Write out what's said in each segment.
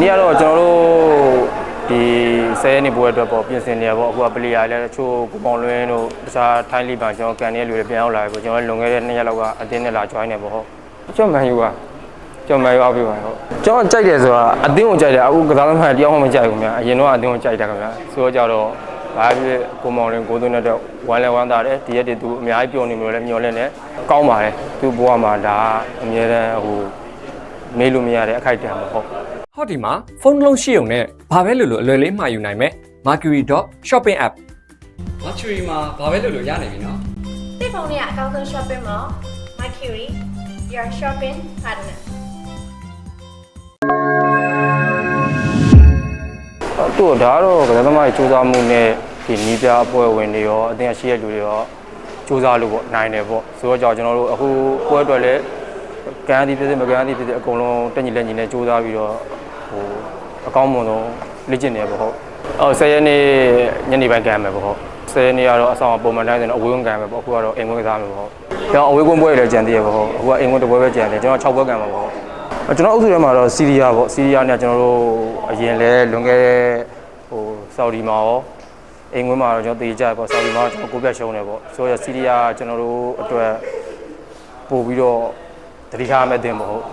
နေ့ကတော့ကျွန်တော်တို့ဒီဆယ်ရက်နေပွဲအတွက်ပေါ့ပြင်ဆင်နေရပေါ့အခုကပလီယာလည်းတချို့ကိုပေါင်လွင်းတို့တခြားထိုင်းလိပန်ကျွန်တော်ကန်နေတဲ့လူတွေပြန်ရောက်လာပြီပေါ့ကျွန်တော်လွန်ခဲ့တဲ့2ရက်လောက်ကအတင်းနဲ့လာ join နေပေါ့ဟုတ်ကျွန်တော်မန်ယူပါကျွန်တော်မန်ယူအားပေးပါဟုတ်ကျွန်တော်ကြိုက်တယ်ဆိုတာအတင်းကိုကြိုက်တယ်အခုကစားသမားတယောက်မှမကြိုက်ဘူးများအရင်တော့အတင်းကိုကြိုက်တာခင်ဗျာဆိုတော့ကြတော့ဘာဖြစ်ကိုမောင်လင်းကိုသွင်းတဲ့ဝမ်းလဲဝမ်းသာတယ်ဒီရက်တည်းသူအများကြီးပြောနေမျိုးလဲမျောလဲနေကောင်းပါတယ်သူ့ဘဝမှာဒါအမြဲတမ်းဟိုမေးလို့မရတဲ့အခိုက်အတန့်ပေါ့ဟုတ် ဟောဒီမှာဖုန်းတစ်လုံးရှိုံနဲ့ဘာပဲလို့လို့အလွယ်လေးမှာယူနိုင်မယ် Mercury.shopping app Mercury မှာဘာပဲလုပ်လို့ရနိုင်ပြီနော်တိတ်ဖုန်းလေးကအကောင်းဆုံး shopping mall Mercury your shopping partner သူ့ဒါကတော့ကစားသမားတွေစူးစမ်းမှုနဲ့ဒီနီးပြအဖွဲ့ဝင်တွေရောအတင်းရှိတဲ့လူတွေရောစူးစမ်းလို့ပေါ့နိုင်တယ်ပေါ့ဆိုတော့ကြောင့်ကျွန်တော်တို့အခုပွဲအတွက်လည်းကန်းသည်ဖြစ်စေမကန်းသည်ဖြစ်စေအကုန်လုံးတက်ညီလက်ညီနဲ့စူးစမ်းပြီးတော့ ဟိုအကောင်းမွန်ဆုံးလေ့ကျင့်နေပေါ့ဟုတ်အော်10ရက်နေ့ညနေပိုင်းကမ်းမယ်ပေါ့ဟုတ်10ရက်နေ့ကတော့အဆောင်ပုံမှန်တိုင်းဆိုတော့အဝေးဝင်ကမ်းမယ်ပေါ့အခုကတော့အိမ်ဝင်ကစားမယ်ပေါ့ဟုတ်ကျွန်တော်အဝေးကွင်းပွဲတွေလည်းကြံသေးရပေါ့ဟုတ်အခုကအိမ်ဝင်တစ်ပွဲပဲကြံတယ်ကျွန်တော်6ပွဲကမ်းမှာပေါ့ဟုတ်ကျွန်တော်အုပ်စုထဲမှာတော့စီးရီးယားပေါ့စီးရီးယားနဲ့ကျွန်တော်တို့အရင်လဲလွန်ခဲ့တဲ့ဟိုဆော်ဒီမှာရောအိမ်ဝင်မှာတော့ကျွန်တော်တေးကြပေါ့ဆော်ဒီမှာကျွန်တော်ကိုပြတ်ရှုံးတယ်ပေါ့ဆိုတော့စီးရီးယားကျွန်တော်တို့အတွက်ပို့ပြီးတော့တတိထားမဲ့တင်ပေါ့ဟုတ်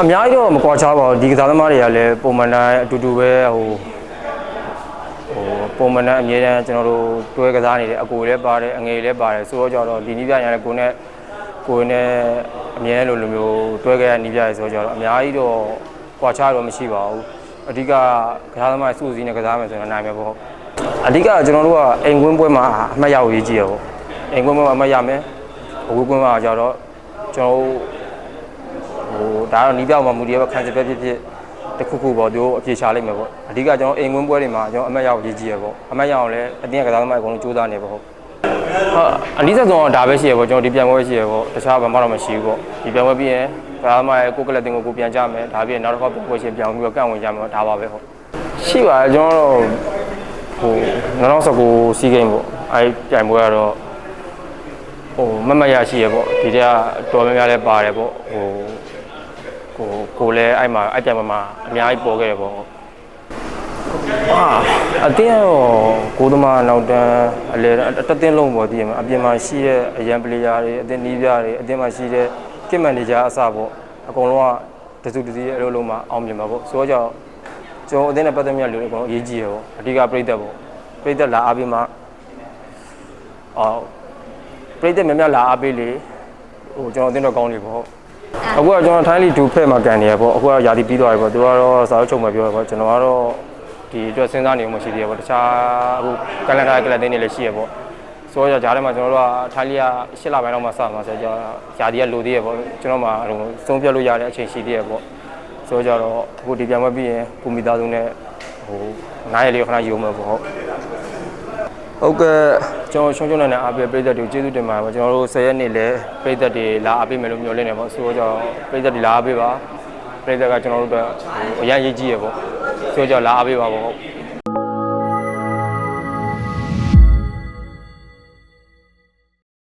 အများကြီးတော့မကွာခြားပါဘူးဒီကစားသမားတွေကလည်းပုံမှန်တိုင်းအတူတူပဲဟိုဟိုပုံမှန်တိုင်းအမြဲတမ်းကျွန်တော်တို့တွဲကစားနေတယ်အကိုလည်းပါတယ်အငယ်လည်းပါတယ်ဆိုတော့ကြတော့ဒီနည်းပြညာလည်းကိုနဲ့ကိုယ်နဲ့အမြဲလိုလိုမျိုးတွဲခဲ့ရနေပြရဆိုတော့အများကြီးတော့ကွာခြားတော့မရှိပါဘူးအဓိကကစားသမားစုစည်းနဲ့ကစားမယ်ဆိုရင်နိုင်မယ်ပေါ့အဓိကကျွန်တော်တို့ကအိမ်ကွင်းပွဲမှာအမှတ်ရဖို့ရည်ကြည့်ရပေါ့အိမ်ကွင်းပွဲမှာအမှတ်ရမယ်အဝေးကွင်းမှာကျတော့ကျွန်တော်တို့ ဟိုဒါတော့နီးပြောက်မှာမူတည်ရပဲခံစစ်ပဲဖြစ်ဖြစ်တစ်ခုခုပေါ့သူတို့အပြေရှာလိုက်မယ်ပေါ့အဓိကကျွန်တော်အိမ်ကွင်းပွဲတွေမှာကျွန်တော်အမှတ်ရဖို့ရည်ကြည့်ရပေါ့အမှတ်ရအောင်လည်းအတင်းကစားသမားအကုန်လုံးစူးစမ်းနေပေါ့ဟုတ်ဟုတ်အနည်းဆက်ဆုံးတော့ဒါပဲရှိရပေါ့ကျွန်တော်ဒီပြန်ပွဲရှိရပေါ့တခြားဘာမှတော့မရှိဘူးပေါ့ဒီပြန်ပွဲပြီးရင်ဒါမှမဟုတ်ကိုယ်ကလပ်တင်ကိုကိုပြန်ကြမယ်ဒါပြီးရင်နောက်တစ်ခါပြန်ပွဲရှင်ပြန်ပြီးတော့ကန့်ဝင်ကြမယ်ဒါပါပဲဟုတ်ရှိပါတယ်ကျွန်တော်တို့ဟို2019စီးဂိမ်းပေါ့အဲဒီပြန်ပွဲကတော့ဟိုမမတ်ရရှိရပေါ့ဒီတည်းကတော်များများလည်းပါတယ်ပေါ့ဟို ကိုကိုလည်းအဲ့မှာအဲ့ပြန်ပွဲမှာအများကြီးပေါ်ခဲ့တယ်ပေါ့အာအတင်းရောကိုသမားနောက်တန်းအလေတတင်းလုံးပေါ်တည်ရမှာအပြင်မှာရှိတဲ့အရန်ပလေယာတွေအတင်းနီးပြတွေအတင်းမှာရှိတဲ့ကစ်မန်နေဂျာအစပေါ့အကုန်လုံးကတစုတစည်းအလုံးလုံးမှာအောင်မြင်မှာပေါ့ဆိုတော့ကြောင့်ကျွန်တော်အတင်းနဲ့ပတ်သက်မြတ်လူတွေအကုန်လုံးအရေးကြီးရပေါ့အဓိကပြိသက်ပေါ့ပြိသက်လာအားပေးမှာအော်ပြိသက်များများလာအားပေးလေဟိုကျွန်တော်အတင်းတော့ကောင်းနေပေါ့ အခုကကျွန်တော်ထိုင်းလီဒူဖက်မှာကန်နေရပေါ့အခုကယာတီပြီးသွားပြီပေါ့သူကတော့စာအုပ်ချုပ်မှာပြောရပေါ့ကျွန်တော်ကတော့ဒီအတွက်စဉ်းစားနေမှရှိသေးရပေါ့တခြားအခုကလန်ဒါကလပ်တင်းတွေလည်းရှိရပေါ့ဆိုတော့ဂျားထဲမှာကျွန်တော်တို့ကထိုင်းလီက၈လပိုင်းလောက်မှစမှာဆိုတော့ဂျာဒီကလိုသေးရပေါ့ကျွန်တော်မှဟိုသုံးပြလို့ရတဲ့အချိန်ရှိသေးရပေါ့ဆိုတော့ကြတော့အခုဒီပြန်မပြီးရင်ကိုမိသားစုနဲ့ဟိုနားရလေးခဏယူမှာပေါ့ဟုတ် ဟုတ်ကဲ့ကျွန်တော်ရှုံးရှုံးနေနေအားပေးပြည်သက်တွေကိုကျေးဇူးတင်ပါတယ်ပေါ့ကျွန်တော်တို့10ရက်နေ့လဲပြည်သက်တွေလာအားပေးမယ်လို့မျှော်လင့်နေပေါ့ဆိုတော့ကြတော့ပြည်သက်တွေလာအားပေးပါပြည်သက်ကကျွန်တော်တို့အတွက်ဟိုအရင်ရေးကြည့်ရပေါ့ဆိုတော့ကြတော့လာအားပေးပါပေါ့ဟုတ်